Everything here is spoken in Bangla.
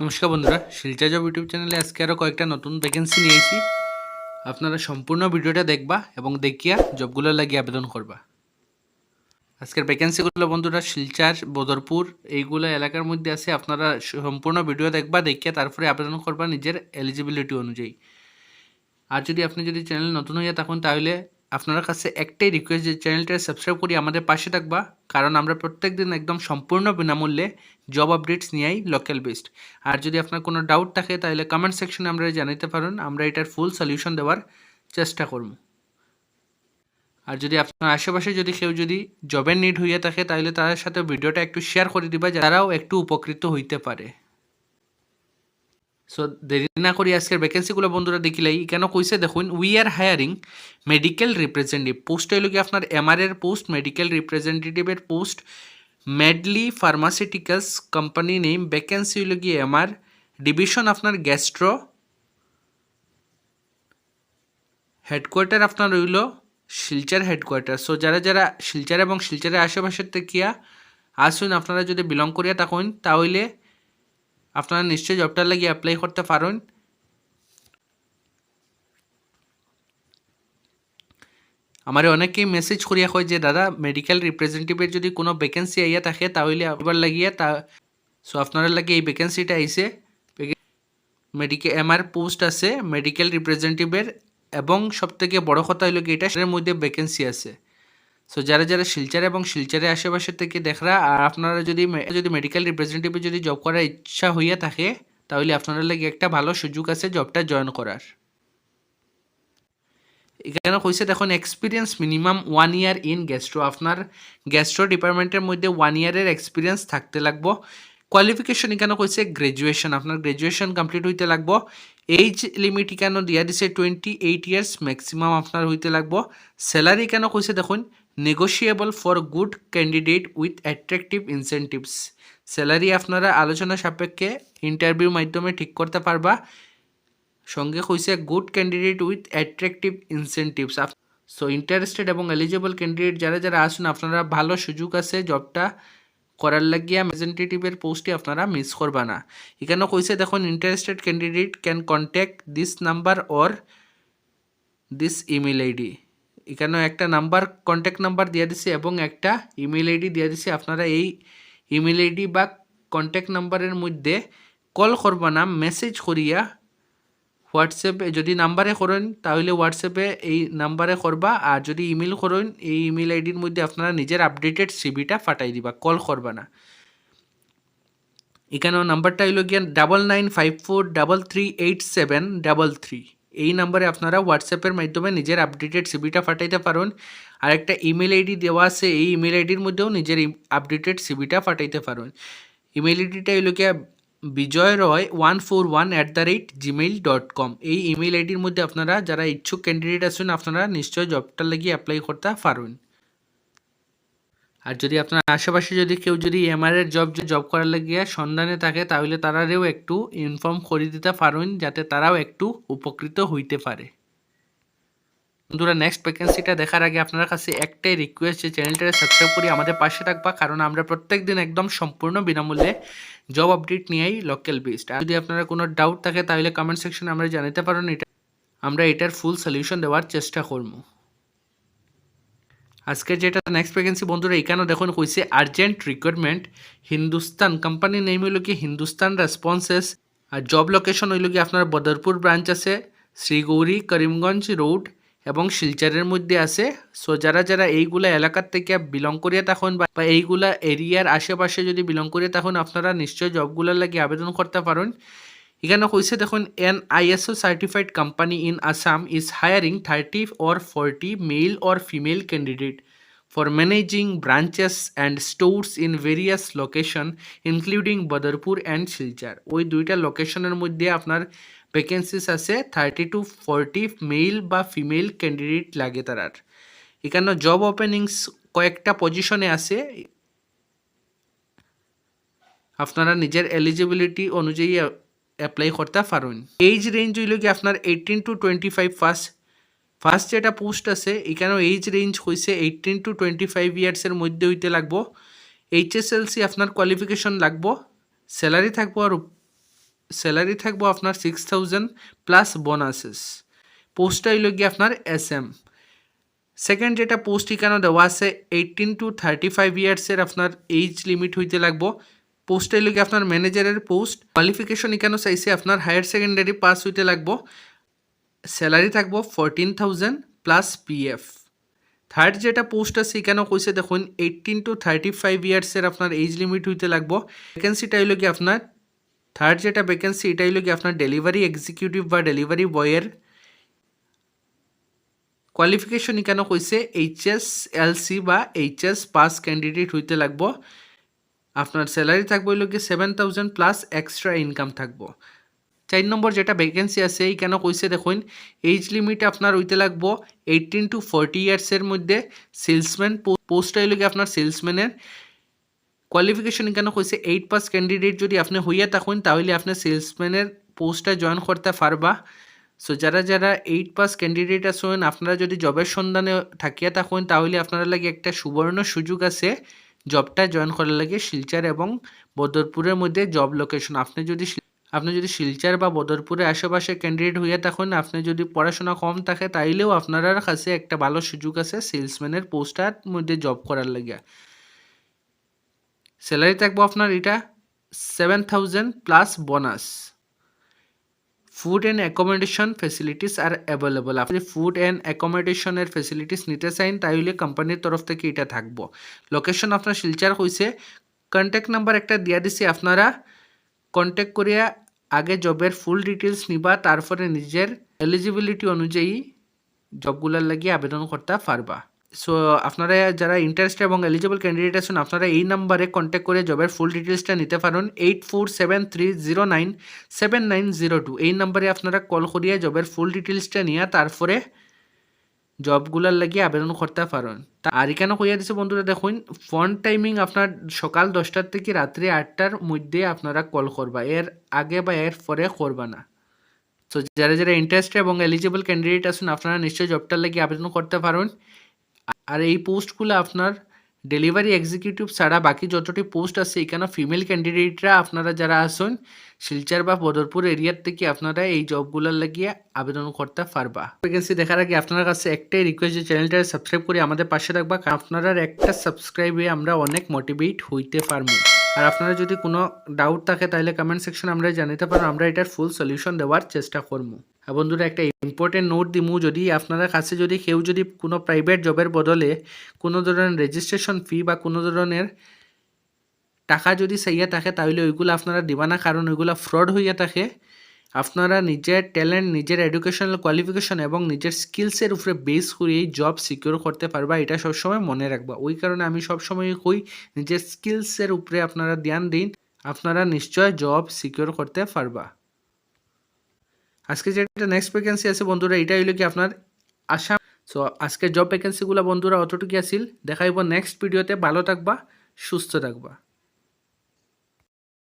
নমস্কার বন্ধুরা, শিলচা জব ইউটিউব চ্যানেলে আজকে আরও কয়েকটা নতুন ভ্যাকেন্সি নিয়েছি আপনারা সম্পূর্ণ ভিডিওটা দেখবা এবং দেখিয়া জবগুলো লাগিয়ে আবেদন করবা। আজকের ভ্যাকেন্সিগুলো বন্ধুরা, শিলচার, বদরপুর, এইগুলো এলাকার মধ্যে আছে। আপনারা সম্পূর্ণ ভিডিও দেখবা, দেখিয়া তারপরে আবেদন করবা নিজের এলিজিবিলিটি অনুযায়ী। আর যদি আপনি যদি চ্যানেল নতুন হইয়া থাকুন, তাহলে আপনার কাছে একটাই রিকোয়েস্ট যে চ্যানেলটা সাবস্ক্রাইব করি, আমাদের পাশে থাকবা। কারণ আমরা প্রত্যেক দিন একদম সম্পূর্ণ বিনামূল্যে জব আপডেটস নিয়েই লোকাল বেসড আর যদি আপনার কোনো ডাউট থাকে, তাহলে কমেন্ট সেকশনে আমরা জানাতে পারেন। আমরা এটার ফুল সলিউশন দেওয়ার চেষ্টা করব। আর যদি আপনার আশেপাশে যদি কেউ যদি জবের নিড হইয়া থাকে, তাহলে তাদের সাথে ভিডিওটা একটু শেয়ার করে দিবা, যারাও একটু উপকৃত হইতে পারে। সো দেরি না করি আজকের ভ্যাকেন্সিগুলো বন্ধুরা দেখিলাই। কেন কইছে? দেখুন we are hiring medical representative post হইল কি আপনার এমআর এর post medical রিপ্রেজেন্টেটিভের post Medley Pharmaceuticals company name vacancy হইল কি এমআর ডিভিশন আপনার গ্যাস্ট্রো হেডকোয়ার্টার আপনার রইল শিলচার হেডকোয়ার্টার সো যারা যারা শিলচার এবং শিলচারের আশেপাশের থেকিয়া আসুন, আপনারা যদি বিলং করিয়া থাকুন, তাহলে আপনারা নিশ্চয়ই জবটার লাগি অ্যাপ্লাই করতে পারেন। আমার অনেকেই মেসেজ করিয়া কয় যে, দাদা মেডিকেল রিপ্রেজেন্টেটিভের যদি কোনো ভ্যাকেন্সি আইয়া থাকে তাহলে আবার লাগিয়া তা সো আপনারা লাগে এই ভ্যাকেন্সিটা আইছে। মেডিকেল এমআর পোস্ট আছে মেডিকেল রিপ্রেজেন্টেটিভের এবং সবথেকে বড় কথা হইল কি, এটা মধ্যে ভ্যাকেন্সি আছে। সো যারা যারা শিলচার এবং শিলচারের আশেপাশে থেকে দেখরা, আর আপনারা যদি যদি মেডিকেল রিপ্রেজেন্টেটিভে যদি জব করার ইচ্ছা হইয়া থাকে, তাহলে আপনাদের লাগে একটা ভালো সুযোগ আছে জবটা জয়েন করার। এখানে কইছে দেখুন experience minimum one year in gastro আপনার গ্যাস্ট্রো ডিপার্টমেন্টের মধ্যে ওয়ান ইয়ারের এক্সপিরিয়েন্স থাকতে লাগবো। কোয়ালিফিকেশন এখানে কইছে গ্রাজুয়েশন আপনার গ্রাজুয়েশন কমপ্লিট হইতে লাগবো। এইজ লিমিট কেন দিয়া দিছে? টুয়েন্টি এইট ইয়ার্স ম্যাক্সিমাম আপনার হইতে লাগবো। স্যালারি কেন কইছে? দেখুন negotiable for good candidate with attractive incentives salary আপনারা আলোচনা সাপেক্ষে ইন্টারভিউর মাধ্যমে ঠিক করতে পারবা। সঙ্গে কইছে good candidate with attractive incentives so interested এবং এলিজিবল ক্যান্ডিডেট যারা যারা আসুন আপনারা ভালো সুযোগ আছে জবটা করার লাগিয়া রিপ্রেজেন্টেটিভের পোস্টে আপনারা মিস করবা না এখানে কইছে, দেখুন interested candidate can contact this number or this email ID এখানেও একটা নাম্বার কন্ট্যাক্ট নাম্বার দিয়ে দিছে এবং একটা ইমেল আইডি দিয়ে দিছে। আপনারা এই ইমেল আইডি বা কন্ট্যাক্ট নাম্বারের মধ্যে কল করবা না মেসেজ করিয়া হোয়াটসঅ্যাপে যদি নাম্বারে করেন, তাহলে হোয়াটসঅ্যাপে এই নাম্বারে করবা। আর যদি ইমেল করেন, এই ইমেল আইডির মধ্যে আপনারা নিজের আপডেটেড সিবিটা ফাটাই দিবা, কল করবা না। এখানেও নাম্বারটা হইল গিয়া double nine five four double three eight seven double three এই নাম্বারে আপনারা হোয়াটসঅ্যাপের মাধ্যমে নিজের আপডেটেড সিবিটা ফাটাইতে পারেন। আর একটা ইমেল আইডি দেওয়া আছে, এই ইমেল আইডির মধ্যেও নিজের আপডেটেড সিবিটা ফাটাইতে পারেন। ইমেল আইডিটা হইল গিয়া Bijoy Roy one four one at the rate Gmail dot com এই ইমেল আইডির মধ্যে আপনারা, যারা ইচ্ছুক ক্যান্ডিডেট আছেন, আপনারা নিশ্চয়ই জবটার লাগিয়ে অ্যাপ্লাই করতে পারবেন। আর যদি আপনার আশেপাশে যদি কেউ যদি এমআর এর জব জব করার লাগিয়ে সন্ধানে থাকে, তাহলে তারারেও একটু ইনফর্ম করে দিতে পারবেন, যাতে তারাও একটু উপকৃত হইতে পারে। বন্ধুরা নেক্সট ভ্যাকেন্সিটা দেখার আগে আপনার কাছে একটাই রিকোয়েস্ট যে চ্যানেলটা সাবস্ক্রাইব করি আমাদের পাশে থাকবা, কারণ আমরা প্রত্যেক দিন একদম সম্পূর্ণ বিনামূল্যে জব আপডেট নিয়েই লোকাল বেসড আর যদি আপনারা কোনো ডাউট থাকে, তাহলে কমেন্ট সেকশনে আমরা জানাতে পারেন এটা আমরা এটার ফুল সলিউশন দেওয়ার চেষ্টা করব। আজকে যেটা নেক্সট ভ্যাকেন্সি বন্ধুরা, এখানেও দেখুন কইছে আর্জেন্ট রিকোয়ারমেন্ট হিন্দুস্তান কোম্পানির নেম হইল কি? হিন্দুস্তান রেসপন্সেস আর জব লোকেশন হইল কি? আপনার বদরপুর ব্রাঞ্চ আছে শ্রীগৌরী করিমগঞ্জ রোড এবং শিলচরের মধ্যে আছে। সো যারা যারা এইগুলা এলাকার থেকে বিলং করিয়া থাকুন বা এইগুলা এরিয়ার আশেপাশে যদি বিলং করিয়া থাকুন, আপনারা নিশ্চয়ই জবগুলোর লাগে আবেদন করতে পারেন। এখানে কইছে দেখুন an ISO certified company in Assam is hiring thirty or forty male or female candidate for managing branches and stores in various location including Badarpur and Silchar ওই দুইটা লোকেশনের মধ্যে আপনার ভ্যাকেন্সিস আছে থার্টি টু ফর্টি মেল বা ফিমেল ক্যান্ডিডেট লাগে তারার। এখানে জব ওপেনিংস কয়েকটা পজিশনে আছে। আপনারা নিজের এলিজিবিলিটি অনুযায়ী অ্যাপ্লাই করতে পারেন এইজ রেঞ্জ হইল কি আপনার eighteen to twenty five first first যেটা পোস্ট আছে, এখানেও এইজ রেঞ্জ হয়েছে এইটিন টু টোয়েন্টি ফাইভ ইয়ার্সের মধ্যে হইতে লাগবো। এইচএসএলসি আপনার কোয়ালিফিকেশন লাগবো স্যালারি থাকব আর স্যালারি থাকব আপনার সিক্স থাউজেন্ড প্লাস বোনাসেস পোস্টটা হইল গিয়ে আপনার এস এম সেকেন্ড যেটা পোস্ট ঠিকানা দেওয়া আছে এইটিন টু থার্টি ফাইভ ইয়ার্সের আপনার এইজ লিমিট হইতে লাগবো। পোস্টটা হইল গিয়ে আপনার ম্যানেজারের পোস্ট কোয়ালিফিকেশন এখানে চাইছে আপনার হায়ার সেকেন্ডারি পাস হইতে লাগবো। স্যালারি থাকব fourteen thousand plus PF third যেটা পোস্ট আছে, এখানেও কইছে দেখুন এইটিন টু থার্টি ফাইভ ইয়ার্সের আপনার এজ লিমিট হইতে লাগবো। ভ্যাকেন্সিটা হইল কি আপনার থার্ড যেটা ভ্যাকেন্সি এটা হইল কি আপনার ডেলিভারি এক্সিকিউটিভ বা ডেলিভারি বয়ের কোয়ালিফিকেশন কইছে এইচ এস এল সি বা এইচ এস পাস ক্যান্ডিডেট হইতে লাগবো। আপনার স্যালারি থাকব হইল কি seven thousand plus extra income থাকব। চার নম্বর যেটা ভ্যাকেন্সি আছে, এই কেন কইছে দেখুন এইজ লিমিট আপনার হইতে লাগবো এইটিন টু ফোরটি ইয়ার্সের মধ্যে। সেলসম্যান পোস্ট হইল কি আপনার সেলসম্যানের কোয়ালিফিকেশন কেন কইছে? এইট পাস ক্যান্ডিডেট যদি আপনি হইয়া থাকুন, তাহলে আপনি সেলসম্যানের পোস্টটা জয়েন করতে পারবা। সো যারা যারা এইট পাস ক্যান্ডিডেট আছেন, আপনারা যদি জবের সন্ধানে থাকিয়া থাকুন, তাহলে আপনারা লাগে একটা সুবর্ণ সুযোগ আছে জবটা জয়েন করার লাগে শিলচর এবং বদরপুরের মধ্যে জব লোকেশন আপনি যদি আপনি যদি শিলচর বা বদরপুরের আশেপাশে ক্যান্ডিডেট হইয়া থাকুন, আপনি যদি পড়াশোনা কম থাকে, তাইলেও আপনার কাছে একটা ভালো সুযোগ আছে সেলসম্যানের পোস্টার মধ্যে জব করার লাগে স্যালারি থাকব আপনার এটা seven thousand plus bonus food and accommodation facilities are available আপনি ফুড অ্যান্ড অ্যাকোমোডেশনের ফেসিলিটিস নিতে চাইন তাইলে কোম্পানির তরফ থেকে এটা থাকব। লোকেশন আপনার শিলচার হয়েছে কন্ট্যাক্ট নাম্বার একটা দিয়া দিছি আপনারা। কন্ট্যাক্ট করিয়া আগে জবের ফুল ডিটেলস নিবা, তারপরে নিজের এলিজিবিলিটি অনুযায়ী জবগুলোর লাগিয়ে আবেদন করতে পারবা। সো আপনারা যারা ইন্টারেস্ট এবং এলিজিবল ক্যান্ডিডেট আছেন, আপনারা এই নাম্বারে কন্ট্যাক্ট করে জবের ফুল ডিটেলসটা নিতে পারেন। Eight four seven three zero nine seven nine zero two এই নাম্বারে আপনারা কল করিয়া জবের ফুল ডিটেলসটা নিয়ে তারপরে জবগুলার লাগিয়ে আবেদন করতে পারেন। তা আর এখানে কইয়া দিছে বন্ধুরা, দেখুন ফোন টাইমিং আপনার সকাল দশটার থেকে রাত্রি আটটার মধ্যে আপনারা কল করবা। এর আগে বা এর পরে করবা না। তো যারা যারা ইন্টারেস্ট এবং এলিজিবল ক্যান্ডিডেট আছেন, আপনারা নিশ্চয়ই জবটার লাগিয়ে আবেদন করতে পারেন। আর এই পোস্টগুলো আপনার ডেলিভারি এক্সিকিউটিভ ছাড়া বাকি যতটি পোস্ট আছে, এখানে ফিমেল ক্যান্ডিডেটরা আপনারা যারা আসুন শিলচর বা বদরপুর এরিয়ার থেকে আপনারা এই জবগুলোর লাগিয়ে আবেদন করতে পারবা ভ্যাকেন্সি দেখার আগে আপনার কাছে একটাই রিকোয়েস্ট যে চ্যানেলটা সাবস্ক্রাইব করে আমাদের পাশে রাখবা আপনারা একটা সাবস্ক্রাইবে আমরা অনেক মোটিভেট হইতে পারব। আর আপনারা যদি কোনো ডাউট থাকে, তাহলে কমেন্ট সেকশন আমরা জানাতে পারো। আমরা এটার ফুল সলিউশন দেওয়ার চেষ্টা করব। আর বন্ধুরা, একটা ইম্পর্টেন্ট নোট দিমু। যদি আপনারা কাছে যদি কেউ যদি কোনো প্রাইভেট জবের বদলে কোনো ধরনের রেজিস্ট্রেশন ফি বা কোনো ধরনের টাকা যদি চাইয়া থাকে, তাহলে ওইগুলো আপনারা দিবা না। কারণ ওইগুলো ফ্রড হইয়া থাকে। আপনারা নিজের ট্যালেন্ট নিজের এডুকেশনাল কোয়ালিফিকেশন এবং নিজের স্কিলসের উপরে বেস করে জব সিকিউর করতে পারবা, এটা সবসময় মনে রাখবা। ওই কারণে আমি সবসময় কই, নিজের স্কিলসের উপরে আপনারা ধ্যান দিন, আপনারা নিশ্চয় জব সিকিউর করতে পারবা। আজকে যেটা নেক্সট ভ্যাকেন্সি আছে বন্ধুরা, এটা হইল কি আপনার আসাম। সো আজকে জব ভ্যাকেন্সিগুলো বন্ধুরা অতটুকু আছিল। দেখাইব নেক্সট ভিডিওতে ভালো থাকবা, সুস্থ থাকবা।